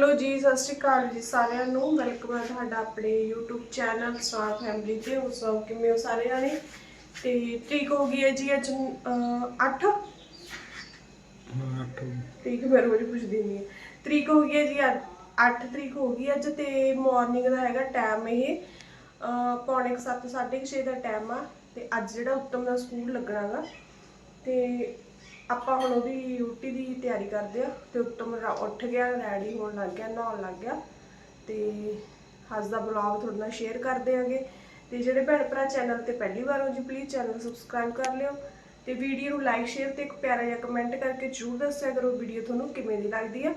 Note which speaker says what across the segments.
Speaker 1: Hello ਜੀ ਸਤਿ ਸ਼੍ਰੀ ਅਕਾਲ ਜੀ ਸਾਰਿਆਂ ਨੂੰ। ਵੈਲਕਮ ਹੈ ਤੁਹਾਡਾ ਆਪਣੇ YouTube ਚੈਨਲ ਸਵਾਰ ਫੈਮਿਲੀ ਤੇ। ਉਸ ਸਭ ਕਿਵੇਂ ਹੋ ਸਾਰੇ ਜਾਣੇ ਤੇ ਤਰੀਕ ਹੋ ਗਈ ਹੈ ਜੀ ਅੱਜ 8 ਤਰੀਕ ਮੈਂ ਰੋਜ਼ ਪੁੱਛਦੀ ਨਹੀਂ ਤਰੀਕ ਹੋ ਗਈ ਹੈ ਜੀ 8 ਤਰੀਕ ਹੋ ਗਈ ਅੱਜ ਤੇ ਮਾਰਨਿੰਗ ਦਾ ਹੈਗਾ ਟਾਈਮ ਇਹ ਪੌਣੇ 7 6:30 ਦਾ ਟਾਈਮ ਆ। ਤੇ ਅੱਜ ਜਿਹੜਾ ਉੱਤਮ ਦਾ ਸਕੂਲ ਲੱਗਣਾਗਾ। ਤੇ ਆਪਾਂ ਹੁਣ ਉਹਦੀ ਰੋਟੀ ਦੀ ਤਿਆਰੀ ਕਰਦੇ ਆ, ਤੇ ਉੱਤਮ ਉੱਠ ਗਿਆ ਰੈਡੀ ਹੋਣ ਲੱਗ ਗਿਆ, ਨਹਾਉਣ ਲੱਗ ਗਿਆ। ਤੇ ਅੱਜ ਦਾ ਬਲੌਗ ਤੁਹਾਡੇ ਨਾਲ ਸ਼ੇਅਰ ਕਰਦੇ ਆਂਗੇ ਤੇ ਜਿਹੜੇ ਭੈਣ ਭਰਾ ਚੈਨਲ ਤੇ ਪਹਿਲੀ ਵਾਰ ਹੋ ਜੀ ਪਲੀਜ਼ ਚੈਨਲ ਸਬਸਕ੍ਰਾਈਬ ਕਰ ਲਿਓ। ਤੇ ਵੀਡੀਓ ਨੂੰ ਲਾਈਕ ਸ਼ੇਅਰ ਤੇ ਇੱਕ ਪਿਆਰਾ ਜਿਹਾ ਕਮੈਂਟ ਕਰਕੇ ਜਰੂਰ ਦੱਸਿਆ ਕਰੋ ਵੀਡੀਓ ਤੁਹਾਨੂੰ ਕਿਵੇਂ ਦੀ ਲੱਗਦੀ ਆ।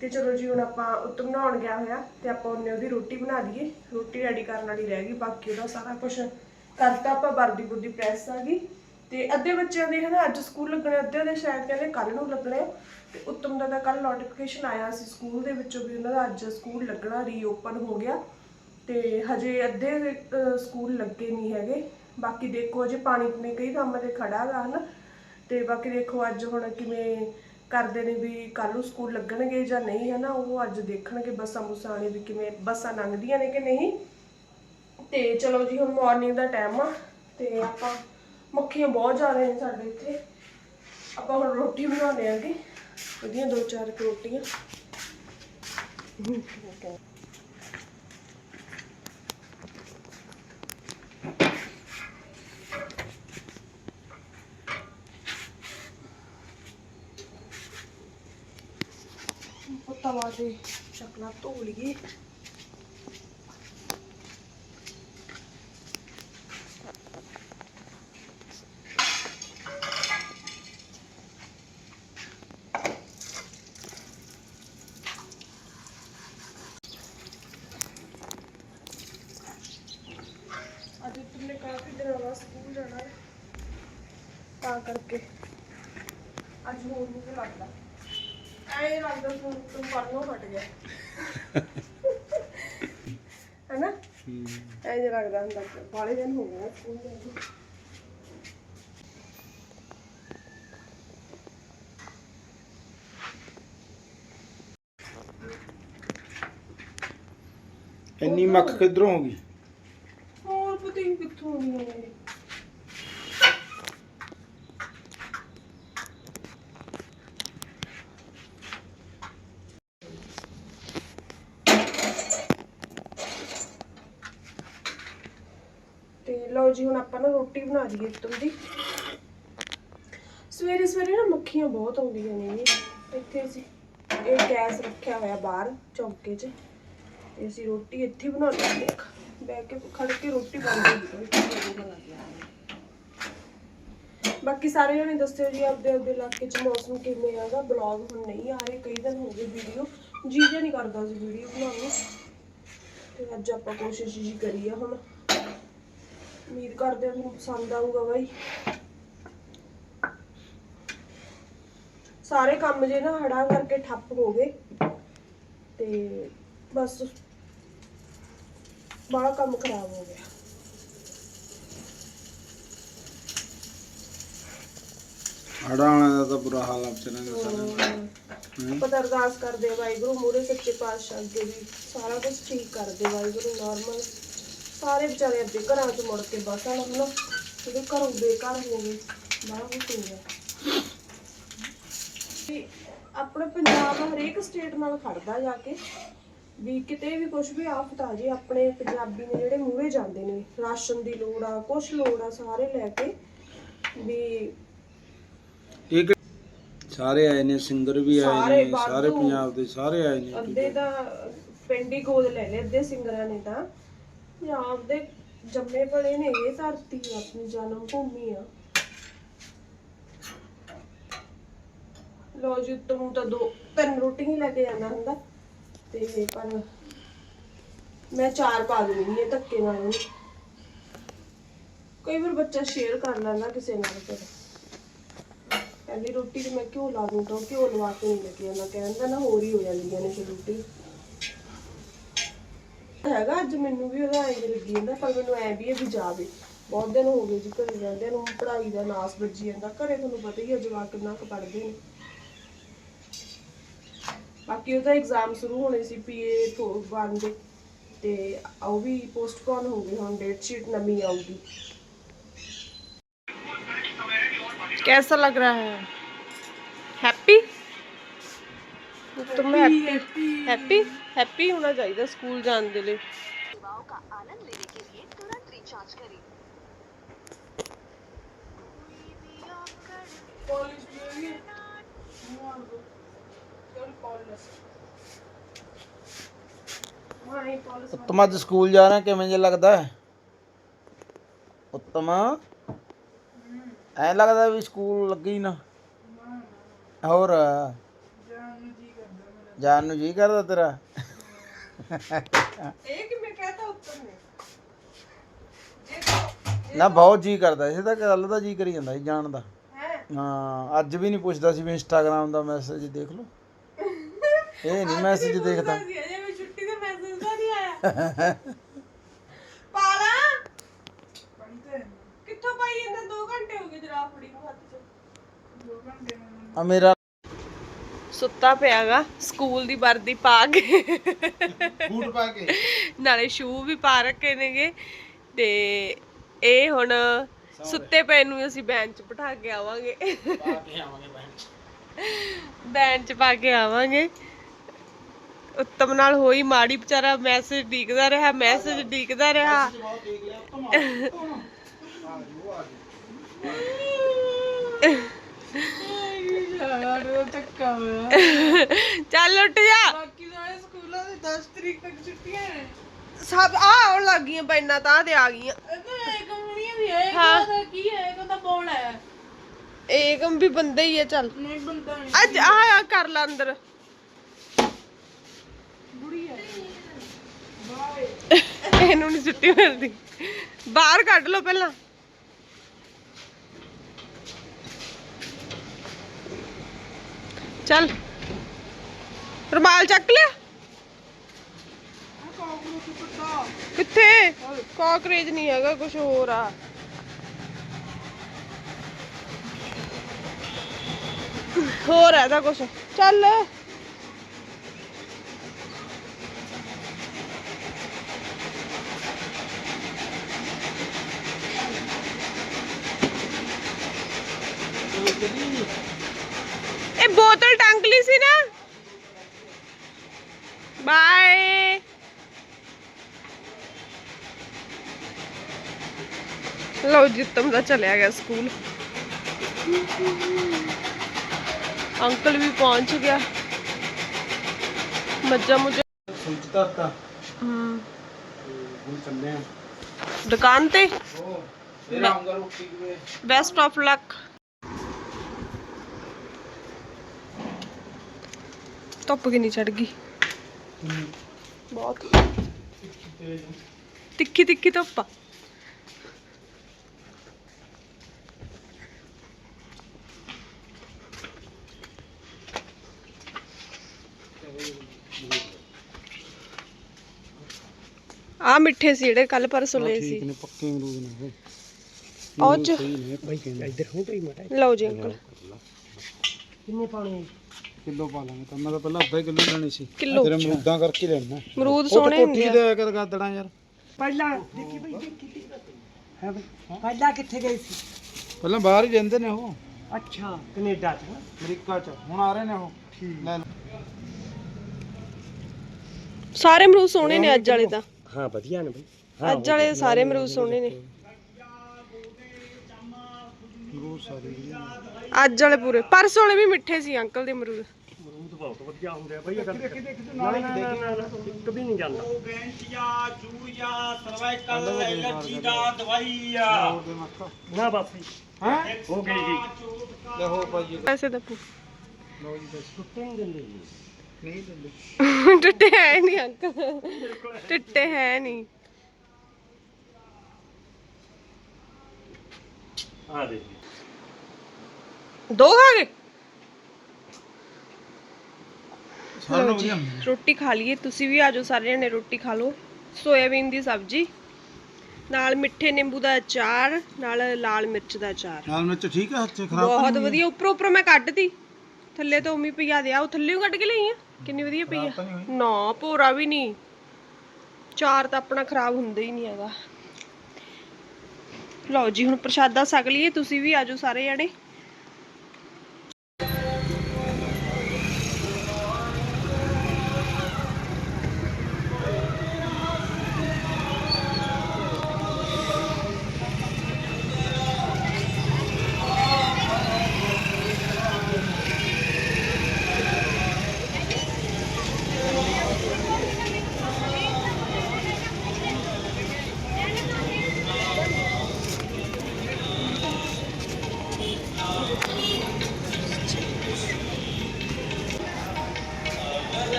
Speaker 1: ਤੇ ਚਲੋ ਜੀ, ਹੁਣ ਆਪਾਂ ਉੱਤਮ ਨਹਾਉਣ ਗਿਆ ਹੋਇਆ, ਤੇ ਆਪਾਂ ਉਹਨੇ ਉਹਦੀ ਰੋਟੀ ਬਣਾ ਦਈਏ। ਰੋਟੀ ਰੈਡੀ ਕਰਨ ਵਾਲੀ ਰਹਿ ਗਈ, ਬਾਕੀ ਉਹਦਾ ਸਾਰਾ ਕੁਝ ਕਰਤਾ ਆਪਾਂ, ਵਰਦੀ ਬੁਰਦੀ ਪ੍ਰੈਸ ਆ ਗਈ। ਤੇ ਅੱਧੇ ਬੱਚਿਆਂ ਦੇ ਹਨਾ, ਅੱਜ ਸਕੂਲ ਲੱਗਣੇ ਅੱਧਿਆਂ ਦੇ, ਸ਼ਾਇਦ ਕਹਿੰਦੇ ਕੱਲ ਨੂੰ ਲੱਗਣੇ। ਆ। ਤੇ ਉੱਤਮ ਦਾ ਤਾਂ ਕੱਲ ਨੋਟੀਫਿਕੇਸ਼ਨ ਆਇਆ ਸੀ ਸਕੂਲ ਦੇ ਵਿੱਚੋਂ ਵੀ ਉਹਨਾਂ ਦਾ ਅੱਜ ਸਕੂਲ ਲੱਗਣਾ ਰੀਓਪਨ ਹੋ ਗਿਆ। ਤੇ ਹਜੇ ਅੱਧੇ ਸਕੂਲ ਲੱਗੇ ਨਹੀਂ ਹੈਗੇ। ਬਾਕੀ ਦੇਖੋ ਅਜੇ ਪਾਣੀ ਪੂਣੀ ਕਈ ਕੰਮ ਤੇ ਖੜਾ ਗਾ, ਹਨਾ। ਤੇ ਬਾਕੀ ਦੇਖੋ, ਅੱਜ ਹੁਣ ਕਿਵੇਂ ਕਰਦੇ ਨੇ ਵੀ ਕੱਲ ਨੂੰ ਸਕੂਲ ਲੱਗਣਗੇ ਜਾਂ ਨਹੀਂ ਹੈ ਨਾ ਉਹ ਅੱਜ ਦੇਖਣਗੇ ਬੱਸਾਂ ਬੁੱਸਾਂ ਨੇ ਵੀ ਕਿਵੇਂ ਬੱਸਾਂ ਲੰਘਦੀਆਂ ਨੇ ਕਿ ਨਹੀਂ। ਤੇ ਚਲੋ ਜੀ, ਹੁਣ ਮਾਰਨਿੰਗ ਦਾ ਟਾਈਮ ਆ। ਤੇ ਆਪਾਂ ਮੱਖੀਆਂ ਬਹੁਤ ਜ਼ਿਆਦਾ ਨੇ ਸਾਡੇ ਇੱਥੇ। ਆਪਾਂ ਹੁਣ ਰੋਟੀ ਬਣਾਉਂਦੇ ਆਂਗੇ ਉਹਦੀਆਂ ਦੋ ਚਾਰ ਕੁ ਰੋਟੀਆਂ। ਤਵਾ ਦੇ ਚੱਕਲਾ ਧੋ ਲਈਏ ਅੱਜ ਤੁਮਨੇ ਕਾਫੀ ਦਿਨਾਂ ਬਾਅਦ ਸਕੂਲ ਜਾਣਾ ਹੈ ਤਾਂ ਕਰਕੇ ਅੱਜ ਹੋਰ ਨਹੀਂ ਲੱਗਦਾ। ਐ ਲੱਗਦਾ ਤੂੰ ਤੂੰ ਪੜਨੋਂ ਹਟ ਗਿਆ। ਹੈਨਾ? ਐ ਜੇ ਲੱਗਦਾ ਹੁੰਦਾ ਬਾਲੇ ਦਿਨ ਹੋ ਗਏ ਸਕੂਲ ਗਏ ਨੂੰ।
Speaker 2: ਇੰਨੀ ਮੱਖ ਕਿੱਧਰੋਂ ਹੋ ਗਈ?
Speaker 1: ਹੋਰ ਪਤਾ ਹੀ ਨਹੀਂ ਕਿੱਥੋਂ ਆਉਂਦੀਆਂ ਨੇ ਤੇ ਲਓ ਜੀ, ਹੁਣ ਆਪਾਂ ਨਾ ਰੋਟੀ ਬਣਾ ਲਈਏ ਤੁਮ ਦੀ। ਸਵੇਰੇ ਸਵੇਰੇ ਨਾ ਮੱਖੀਆਂ ਬਹੁਤ ਆਉਂਦੀਆਂ ਨੇ ਜੀ। ਇੱਥੇ ਅਸੀਂ ਇਹ ਗੈਸ ਰੱਖਿਆ ਹੋਇਆ ਬਾਹਰ, ਚੌਂਕੇ 'ਚ। ਤੇ ਅਸੀਂ ਰੋਟੀ ਇੱਥੇ ਹੀ ਬਣਾਉਂਦੇ ਹਾਂ ਕੇ ਖੜ ਕੇ ਰੋਟੀ ਬਣਦੀ ਹੈ ਬਾਕੀ ਸਾਰੇ ਜਣੇ ਦੱਸਿਓ ਜੀ, ਆਪਦੇ ਆਪਦੇ ਇਲਾਕੇ 'ਚ ਮੌਸਮ ਕਿਵੇਂ ਹੈਗਾ ਬਲੌਗ ਹੁਣ ਨਹੀਂ ਆ ਰਹੇ, ਕਈ ਦਿਨ ਹੋ ਗਏ ਵੀਡੀਓ ਜੀ ਜਿਹਾ ਨਹੀਂ ਕਰਦਾ ਸੀ ਵੀਡੀਓ ਬਣਾਉਣ ਤੇ ਅੱਜ ਆਪਾਂ ਕੋਸ਼ਿਸ਼ ਜੀ ਕਰੀ ਆ ਹੁਣ। ਉਮੀਦ ਕਰਦੇ ਹਾਂ ਤੁਹਾਨੂੰ ਪਸੰਦ ਆਊਗਾ ਬਾਈ। ਸਾਰੇ ਕੰਮ ਜੇ ਨਾ ਹੜਾ ਕਰਕੇ ਠੱਪ ਹੋ ਗਏ ਤੇ ਬਸ ਬੜਾ ਕੰਮ ਖਰਾਬ ਹੋ ਗਿਆ।
Speaker 2: ਹੜਾਂ ਵਾਲਿਆਂ ਦਾ ਤਾਂ ਬੁਰਾ ਹਾਲ ਆ ਵਿਚਾਰਿਆਂ ਦਾ।
Speaker 1: ਪਤਾ ਅਰਦਾਸ ਕਰਦੇ ਵਾਹਿਗੁਰੂ ਮੂਰੇ ਸੱਚੇ ਪਾਤਸ਼ਾਹ ਅੱਗੇ ਵੀ ਸਾਰਾ ਕੁਝ ਠੀਕ ਕਰਦੇ ਵਾਹਿਗੁਰੂ ਨਾਰਮਲ ਸਾਰੇ ਵਿਚਾਰੇ ਅੱਗੇ ਘਰਾਂ 'ਚ ਮੁੜ ਕੇ ਬਸਣ ਹਨਾ। ਜਿਹੜੇ ਘਰੋਂ ਬੇਕਾਰ ਹੋ ਗਏ ਬੜਾ ਕੁਝ ਹੋ ਗਿਆ ਤੇ ਆਪਣੇ ਪੰਜਾਬ ਹਰੇਕ ਸਟੇਟ ਨਾਲ ਖੜਦਾ ਜਾ ਕੇ ਵੀ ਕਿਤੇ ਵੀ ਕੁਝ ਵੀ ਆਫਤ ਆ ਜੇ ਆਪਣੇ ਪੰਜਾਬੀ ਨੇ ਜਿਹੜੇ ਮੂਹਰੇ ਜਾਂਦੇ ਨੇ ਰਾਸ਼ਨ ਦੀ ਲੋੜ ਆ ਕੁਝ ਲੋੜ ਆ ਸਾਰੇ ਲੈ ਕੇ ਵੀ
Speaker 2: ਇਹ ਕਿ- ਸਾਰੇ ਆਏ ਨੇ ਸਿੰਗਰ ਵੀ ਆਏ
Speaker 1: ਸਾਰੇ
Speaker 2: ਨੇ ਸਾਰੇ
Speaker 1: ਵਾਧੂ।
Speaker 2: ਪੰਜਾਬ ਦੇ ਸਾਰੇ ਆਏ ਨੇ
Speaker 1: ਅੱਧੇ ਤਾਂ ਪਿੰਡ ਹੀ ਗੋਦ ਲੈ ਲਏ ਅੱਧੇ ਸਿੰਗਰਾਂ ਨੇ ਤਾਂ। ਪੰਜਾਬ ਦੇ ਜੰਮੇ ਪਲੇ ਨੇ ਇਹ ਧਰਤੀ ਆਪਣੀ ਜਨਮ ਭੂਮੀ ਆ। ਲੋ ਜੀ ਤੂੰ ਤਾਂ ਦੋ, ਤਿੰਨ ਰੋਟੀ ਲੈ ਕੇ ਜਾਣਾ ਹੁੰਦਾ। ਤੇ ਪਰ ਮੈਂ ਚਾਰ ਪਾ ਦਿੰਦੀ ਇਹ ਧੱਕੇ ਨਾਲ ਕਈ ਵਾਰ ਬੱਚਾ ਸ਼ੇਅਰ ਕਰ ਲੈਂਦਾ ਕਿਸੇ ਨਾਲ ਫਿਰ। ਪਹਿਲੀ ਰੋਟੀ ਤੇ ਮੈਂ ਘਿਓ ਲਾ ਦੂੰ ਤਾਂ ਘਿਓ ਲਵਾ ਕੇ ਨਹੀਂ ਲੱਗੀ ਜਾਂਦਾ ਕਹਿੰਦਾ ਨਾ, ਹੋਰ ਹੀ ਹੋ ਜਾਂਦੀਆਂ ਨੇ ਫਿਰ ਰੋਟੀ। ਹੈਗਾ ਅੱਜ ਮੈਨੂੰ ਵੀ ਉਹਦਾ ਐਂ ਲੱਗੀ ਜਾਂਦਾ ਪਰ ਮੈਨੂੰ ਐ ਵੀ ਇਹ ਵੀ ਜਾਵੇ ਬਹੁਤ ਦਿਨ ਹੋ ਗਏ ਜੀ ਘਰੇ ਰਹਿੰਦੇ ਨੂੰ ਪੜ੍ਹਾਈ ਦਾ ਨਾਸ ਵੱਜੀ ਜਾਂਦਾ ਘਰੇ ਤੁਹਾਨੂੰ ਪਤਾ ਹੀ ਹੈ ਜਵਾਕ ਕਿੰਨਾ ਕੁ ਪੜ੍ਹਦੇ ਨੇ ਬਾਕੀ ਉਹਦਾ ਐਗਜ਼ਾਮ ਸ਼ੁਰੂ ਹੋਣੇ ਸੀ ਪੀਏ ਤੋਂ 1 ਦੇ ਤੇ ਉਹ ਵੀ ਪੋਸਟਪੋਨ ਹੋ ਗਏ ਹੁਣ ਡੇਟ ਸ਼ੀਟ ਨਵੀਂ ਆਊਗੀ कैसा लग रहा है हैप्पी तुम हैप्पी हैप्पी हैप्पी होना चाहिए स्कूल जाने के लिए
Speaker 3: सेवाओं का आनंद लेने के लिए तुरंत रिचार्ज करें
Speaker 2: ਉੱਤਮ ਅੱਜ ਸਕੂਲ ਜਾਣਾ ਕਿਵੇਂ ਜੇ ਲੱਗਦਾ ਹੈ ਉੱਤਮ ਐ ਲੱਗਦਾ ਵੀ ਸਕੂਲ ਲੱਗੀ ਨਾ ਹੋਰ ਜਾਣ ਨੂੰ ਜੀ ਕਰਦਾ ਤੇਰਾ
Speaker 1: ਇਹ ਕਿ ਮੈਂ ਕਹਤਾ ਉੱਤਰ ਨੇ
Speaker 2: ਨਾ ਬਹੁਤ ਜੀ ਕਰਦਾ ਇਸੇ ਤਾਂ ਗੱਲ ਦਾ ਜੀ ਕਰੀ ਜਾਂਦਾ ਸੀ ਜਾਣ ਦਾ।
Speaker 1: ਹੈ?
Speaker 2: ਅੱਜ ਵੀ ਨਹੀਂ ਪੁੱਛਦਾ ਸੀ ਵੀ ਇੰਸਟਾਗ੍ਰਾਮ ਦਾ ਮੈਸੇਜ ਦੇਖ ਲਓ। ਇਹ ਨਹੀਂ ਮੈਸੇਜ ਦੇਖਦਾ।
Speaker 1: ਸੀ ਅਜੇ ਮੈਂ ਛੁੱਟੀ ਦਾ ਮੈਸੇਜ ਤਾਂ ਨਹੀਂ ਆਇਆ। ਪਾਲਾ! ਕਿੱਥੋਂ ਪਾਈ ਇਹਨਾਂ 2 ਘੰਟੇ ਹੋ ਗਏ ਜਰਾ ਫੜੀ ਨੂੰ ਹੱਥ 'ਚ। 2 ਘੰਟੇ
Speaker 2: ਆ ਮੇਰਾ
Speaker 1: ਸੁੱਤਾ ਪਿਆਗਾ ਸਕੂਲ ਦੀ ਵਰਦੀ ਪਾ ਕੇ।
Speaker 2: ਬੂਟ ਪਾ ਕੇ?
Speaker 1: ਨਾਲੇ ਸ਼ੂ ਵੀ ਪਾ ਰੱਖੇ ਨੇਗੇ। ਤੇ ਇਹ ਹੁਣ ਸੁੱਤੇ ਪਏ ਨੂੰ ਅਸੀਂ ਬੈਂਚ ਬਿਠਾ ਕੇ ਆਵਾਂਗੇ।
Speaker 2: ਪਾ ਕੇ ਆਵਾਂਗੇ ਬੈਂਚ
Speaker 1: ਬੈਂਚ ਪਾ ਕੇ ਆਵਾਂਗੇ। ਉੱਤਮ ਨਾਲ ਹੋਈ ਮਾੜੀ ਵਿਚਾਰਾ ਮੈਸੇਜ ਡੀਕਦਾ ਰਿਹਾ ਮੈਸੇਜ ਡੀਕਦਾ ਰਿਹਾ। ਚੱਲ ਉੱਠ ਜਾ।
Speaker 4: ਬਾਕੀ ਸਾਰੇ ਸਕੂਲਾਂ ਦੇ 10 ਤਰੀਕ ਤੱਕ ਛੁੱਟੀਆਂ ਨੇ।
Speaker 1: ਸਭ ਆ ਆਉਣ ਲੱਗ ਗਈਆਂ ਪੈਨਾਂ ਤਾਂ ਤੇ ਆ ਗਈਆਂ।
Speaker 4: ਇਹ ਇੱਕ ਮੁੰਨੀਆਂ ਵੀ ਹੈ।
Speaker 1: ਹਾਂ।
Speaker 4: ਇਹਦਾ ਕੀ ਹੈ ਇਹਦਾ ਤਾਂ ਬੋਲ ਹੈ
Speaker 1: ਏਕਮ ਵੀ ਬੰਦਾ ਹੀ ਹੈ ਚੱਲ।
Speaker 4: ਨਹੀਂ ਬੰਦਾ ਨਹੀਂ।
Speaker 1: ਅੱਜ ਆ ਆ ਕਰ ਲੈ ਅੰਦਰ।
Speaker 4: ਬੁੜੀ ਹੈ
Speaker 1: ਇਹਨੂੰ ਨਹੀਂ ਛੁੱਟੀ ਮਿਲਦੀ। ਬਾਹਰ ਕੱਢ ਲਓ ਪਹਿਲਾਂ। ਚੱਲ ਰੁਮਾਲ ਚੱਕ ਲਿਆ ਕਿੱਥੇ ਕਾਕਰੇਜ ਨਹੀਂ ਹੈਗਾ ਕੁਝ ਹੋਰ ਆ ਹੋਰ ਹੈ ਤਾਂ ਕੁਝ ਚੱਲ ਇਹ ਬੋਤਲ ਟੰਗ ਲਈ ਸੀ ਨਾ ਬਾਏ ਲਓ ਜਿੱਤਮ ਦਾ ਚਲਿਆ ਗਿਆ ਸਕੂਲ ਅੰਕਲ ਵੀ ਪਹੁੰਚ ਗਿਆ ਮੱਝਾਂ ਮੁੱਝਾਂ
Speaker 2: ਸੁੱਚ ਧਰਤਾ
Speaker 1: ਹਮ,
Speaker 2: ਹੁਣ ਚੱਲੇ ਆ
Speaker 1: ਦੁਕਾਨ ਤੇ
Speaker 2: ਉਹ ਫਿਰ ਆਉਂਗਾ ਰੋਟੀ ਕਿਵੇਂ
Speaker 1: ਬੈਸਟ ਆਫ ਲੱਕ ਧੁੱਪ ਕਿੰਨੀ ਚੜ ਗਈ? ਬਹੁਤ। ਤਿੱਖੀ ਤਿੱਖੀ ਧੁੱਪ ਆ। ਆ ਮਿੱਠੇ ਸੀ ਜਿਹੜੇ ਕੱਲ ਪਰਸੋਂ ਲਏ ਸੀ।
Speaker 2: ਨੇ ਪੱਕੇ ਅਮਰੂਦ ਨੇ
Speaker 1: ਉਹ ਚ
Speaker 2: ਸਹੀ ਨੇ ਭਾਈ ਕਹਿੰਦੇ ਇੱਧਰ ਹੋ ਗਈ ਮਟਾ
Speaker 1: ਲਓ ਜੀ ਅੰਕਲ।
Speaker 2: ਕਿੰਨੇ ਪਾਣੇ ਕਿਲੋ ਪਾ ਲਾਂਗੇ। ਤਾਂ ਮੈਂ ਤਾਂ ਪਹਿਲਾਂ ਅੱਧਾ ਕਿਲੋ ਲੈਣੀ ਸੀ।
Speaker 1: ਕਿਲੋ?
Speaker 2: ਤੇਰੇ ਅਮਰੂਦਾਂ ਕਰਕੇ ਲੈਣਾ
Speaker 1: ਅਮਰੂਦ
Speaker 2: ਉਹ ਤਾਂ
Speaker 1: ਸੋਹਣੇ
Speaker 2: ਕੋਠੀ
Speaker 1: ਹੁੰਦੇ ਆ।
Speaker 2: ਦੇ ਕਰ ਗਾਦੜਾਂ ਯਾਰ।
Speaker 5: ਪਹਿਲਾਂ ਦੇਖੀ ਬਈ ਦੇਖੀ ਹੈ ਬਈ? ਪਹਿਲਾਂ ਕਿੱਥੇ ਗਈ ਸੀ?
Speaker 2: ਪਹਿਲਾਂ ਬਾਹਰ ਹੀ ਰਹਿੰਦੇ ਨੇ ਉਹ।
Speaker 5: ਅੱਛਾ ਕੈਨੇਡਾ ਚ
Speaker 2: ਅਮਰੀਕਾ ਚ। ਹੁਣ ਆ ਰਹੇ ਨੇ ਉਹ। ਲੈ ਲਓ।
Speaker 1: ਸਾਰੇ ਅਮਰੂਦ ਸੋਹਣੇ ਨੇ ਅੱਜ ਵਾਲੇ ਤਾਂ।
Speaker 5: ਹਾਂ ਵਧੀਆ ਨੇ ਬਈ।
Speaker 1: ਅੱਜ ਵਾਲੇ ਸਾਰੇ ਅਮਰੂਦ ਸੋਹਣੇ ਨੇ।
Speaker 2: ਅਮਰੂਦ ਸਾਰੇ ਵਧੀਆ ਨੇ।
Speaker 1: ਅੱਜ ਵਾਲੇ ਪੂਰੇ। ਪਰਸੋਂ ਵਾਲੇ ਵੀ ਮਿੱਠੇ ਸੀ ਅੰਕਲ ਦੇ ਅਮਰੂਦ
Speaker 5: ਅਮਰੂਦ ਬਹੁਤ ਵਧੀਆ ਹੁੰਦੇ ਆ ਬਈ ਅਗਰ ਦੇਖੀ ਦੇਖੀ ਤੇ ਨਾਲ ਇੱਕ ਵੀ ਨਹੀਂ ਜਾਂਦਾ।
Speaker 2: ਹੋਰ ਦੇ ਮੱਖਾ
Speaker 5: ਨਾ ਬਸ। ਜੀ,
Speaker 2: ਹੈ?
Speaker 5: ਹੋ ਗਈ ਜੀ।
Speaker 2: ਲੈ ਹੋ ਭਾਜੀ
Speaker 1: ਪੈਸੇ ਤਾਂ ਪੂ
Speaker 2: ਲਓ ਜੀ ਬਸ
Speaker 5: ਟੁੱਟੇ ਨਹੀਂ ਦਿੰਦੇ ਜੀ।
Speaker 2: ਨਹੀਂ ਦਿੰਦੇ।
Speaker 1: ਟੁੱਟੇ ਹੈ ਨਹੀਂ ਅੰਕਲ। ਟੁੱਟੇ ਹੈ ਨਹੀਂ।
Speaker 5: ਆ ਦੇ
Speaker 1: ਦੋ ਖਾ ਗਏ?
Speaker 2: ਸਾਰਿਆਂ ਨੂੰ ਵਧੀਆ ਹੁੰਦੇ
Speaker 1: ਰੋਟੀ ਖਾ ਲਈਏ। ਤੁਸੀਂ ਵੀ ਆਜੋ ਸਾਰੇ ਜਣੇ ਰੋਟੀ ਖਾ ਲਓ। ਸੋਇਆਬੀਨ ਦੀ ਸਬਜ਼ੀ ਨਾਲ ਮਿੱਠੇ ਨਿੰਬੂ ਦਾ ਅਚਾਰ ਨਾਲ ਲਾਲ ਮਿਰਚ ਦਾ ਅਚਾਰ।
Speaker 2: ਨਾਲ ਮਿਰਚ ਠੀਕ ਹੈ ਹੱਥ 'ਚ ਖਰਾਬ ਤਾਂ
Speaker 1: ਬਹੁਤ
Speaker 2: ਨਹੀਂ
Speaker 1: ਵਧੀਆ। ਉੱਪਰੋਂ ਉੱਪਰੋਂ ਮੈਂ ਕੱਢਤੀ।
Speaker 2: ਥੱਲੇ ਤਾਂ ਉਮੀ ਪਿਆ ਦਿਆ। ਉਹ ਥੱਲੇ ਕੱਢ ਕੇ ਲਈ ਆ। ਕਿੰਨੀ ਵਧੀਆ ਪਈ ਆ। ਨਾ ਭੋਰਾ ਵੀ ਨਹੀਂ। ਚਾਰ ਤਾਂ ਆਪਣਾ ਖਰਾਬ ਹੁੰਦਾ ਹੀ ਨਹੀਂ ਹੈਗਾ। ਲਓ ਜੀ ਹੁਣ ਪ੍ਰਸ਼ਾਦਾ ਛਕ ਲਈਏ। ਤੁਸੀਂ ਵੀ ਆਜੋ ਸਾਰੇ ਜਣੇ।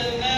Speaker 4: Amen.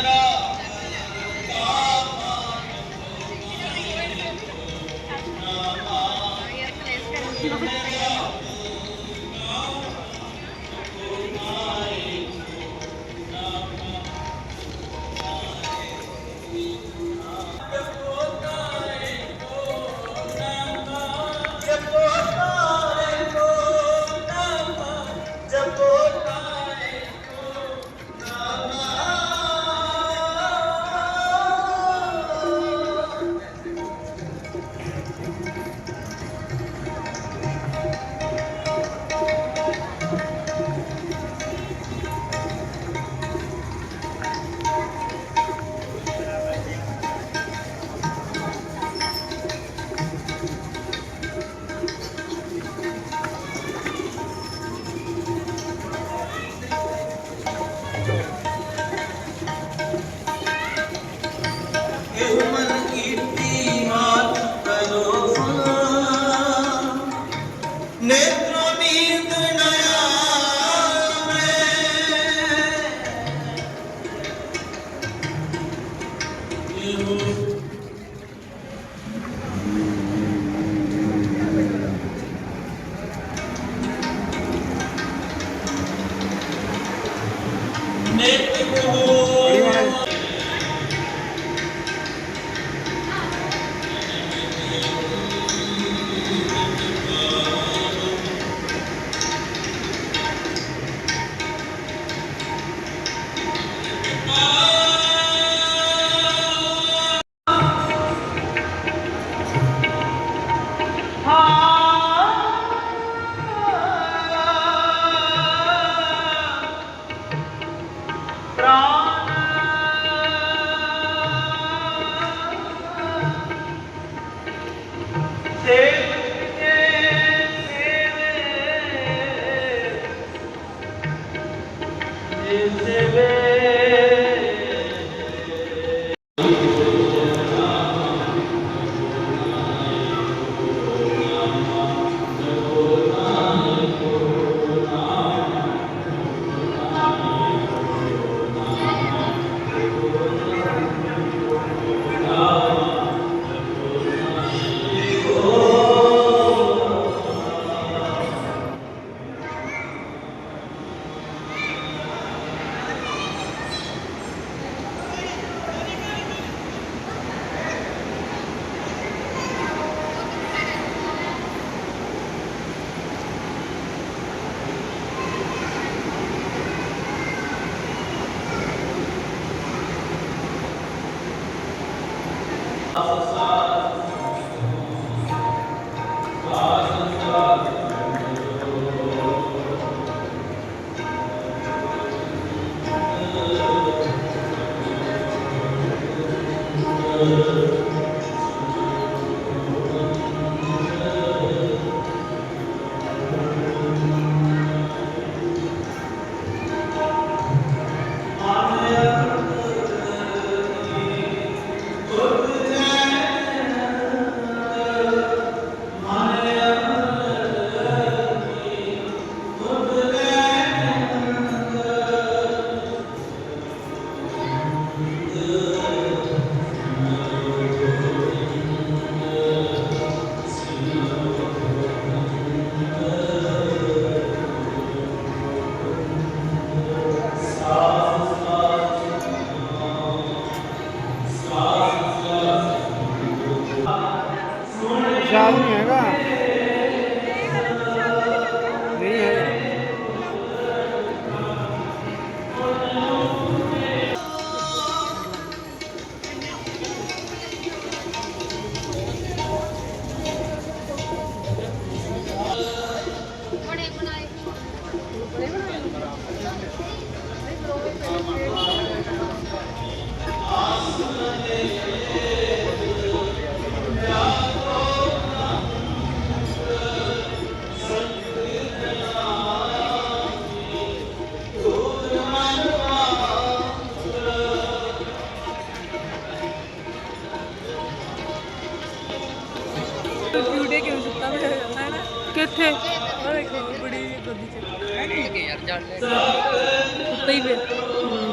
Speaker 4: ਉੱਤੇ ਹੀ ਵੇ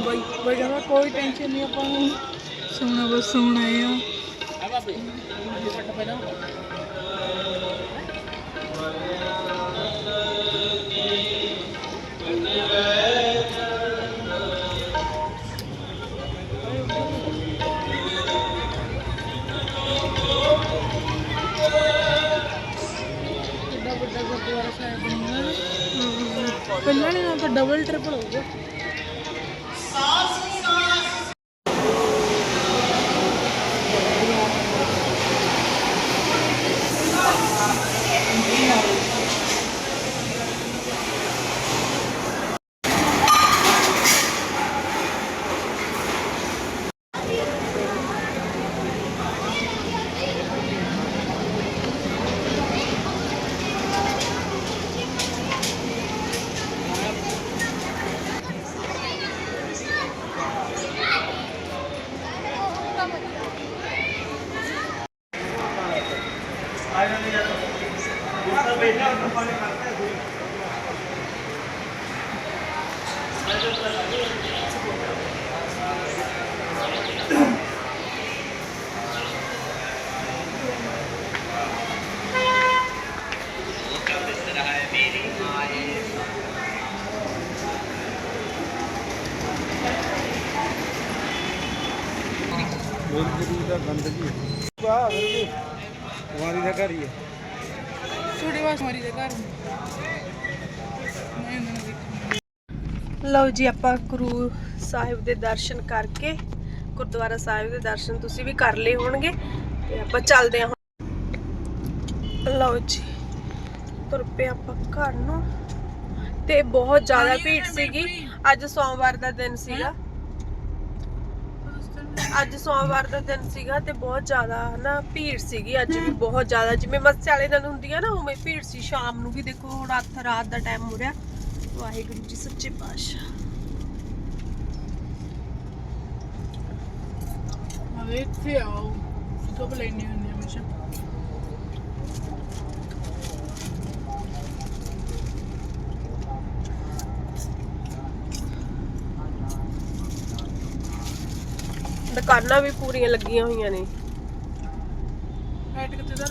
Speaker 4: ਬਾਈ ਬਾਈ ਕਹਿੰਦਾ ਕੋਈ ਟੈਨਸ਼ਨ ਨਹੀਂ, ਆਪਾਂ ਨੂੰ ਸੋਣਾ ਬਸ ਸੋਣਾ ਆ। ਪਹਿਲਾਂ ਨਹੀਂ ਤਾਂ ਡਬਲ ਟ੍ਰਿਪਲ ਹੋ ਗਿਆ।
Speaker 2: ਮੇਰੀ ਦਾ ਗੰਦਗੀ ਵਾਹ ਮੇਰੇ ਕੁਮਾਰੀ ਦਾ ਘਰ ਹੀ ਹੈ।
Speaker 4: ਛੋਟੇ ਵਾਸ ਮਾਰੀ ਦੇ ਘਰ ਮੈਂ ਇਹਨਾਂ ਨੂੰ ਦੇਖਣਾ
Speaker 1: ਲਓ ਜੀ ਆਪਾਂ ਗੁਰੂ ਸਾਹਿਬ ਦੇ ਦਰਸ਼ਨ ਕਰਕੇ ਗੁਰਦੁਆਰਾ ਸਾਹਿਬ ਦੇ ਦਰਸ਼ਨ ਤੁਸੀਂ ਵੀ ਕਰ ਲਏ ਹੋਣਗੇ ਤੇ ਆਪਾਂ ਚੱਲਦੇ ਹਾਂ ਹੁਣ। ਲਓ ਜੀ ਤੁਰ ਪਏ ਆਪਾਂ ਘਰ ਨੂੰ। ਤੇ ਬਹੁਤ ਜ਼ਿਆਦਾ ਭੀੜ ਸੀਗੀ। ਅੱਜ ਸੋਮਵਾਰ ਦਾ ਦਿਨ ਸੀਗਾ। ਅੱਜ ਸੋਮਵਾਰ ਦਾ ਦਿਨ ਸੀਗਾ ਤੇ ਬਹੁਤ ਜ਼ਿਆਦਾ ਨਾ ਭੀੜ ਸੀਗੀ, ਅੱਜ ਵੀ ਬਹੁਤ ਜ਼ਿਆਦਾ, ਜਿਵੇਂ ਮੱਸੇ ਵਾਲੇ ਦਿਨ ਹੁੰਦੀ ਆ ਨਾ, ਉਵੇਂ ਭੀੜ ਸੀ, ਸ਼ਾਮ ਨੂੰ ਵੀ ਦੇਖੋ ਹੁਣ ਅੱਠ ਰਾਤ ਦਾ ਟਾਈਮ ਹੋ ਰਿਹਾ। ਵਾਹਿਗੁਰੂ ਜੀ ਸੱਚੇ ਪਾਤਸ਼ਾਹ।
Speaker 4: ਆਵੇ ਇੱਥੇ ਆਓ ਕਬ ਹੁੰਦੀ ਹਮੇਸ਼ਾ।
Speaker 1: ਦੁਕਾਨਾਂ ਵੀ ਪੂਰੀਆਂ ਲੱਗੀਆਂ ਹੋਈਆਂ ਨੇ।
Speaker 4: ਐਟ ਕਿਤੇ ਦਾ?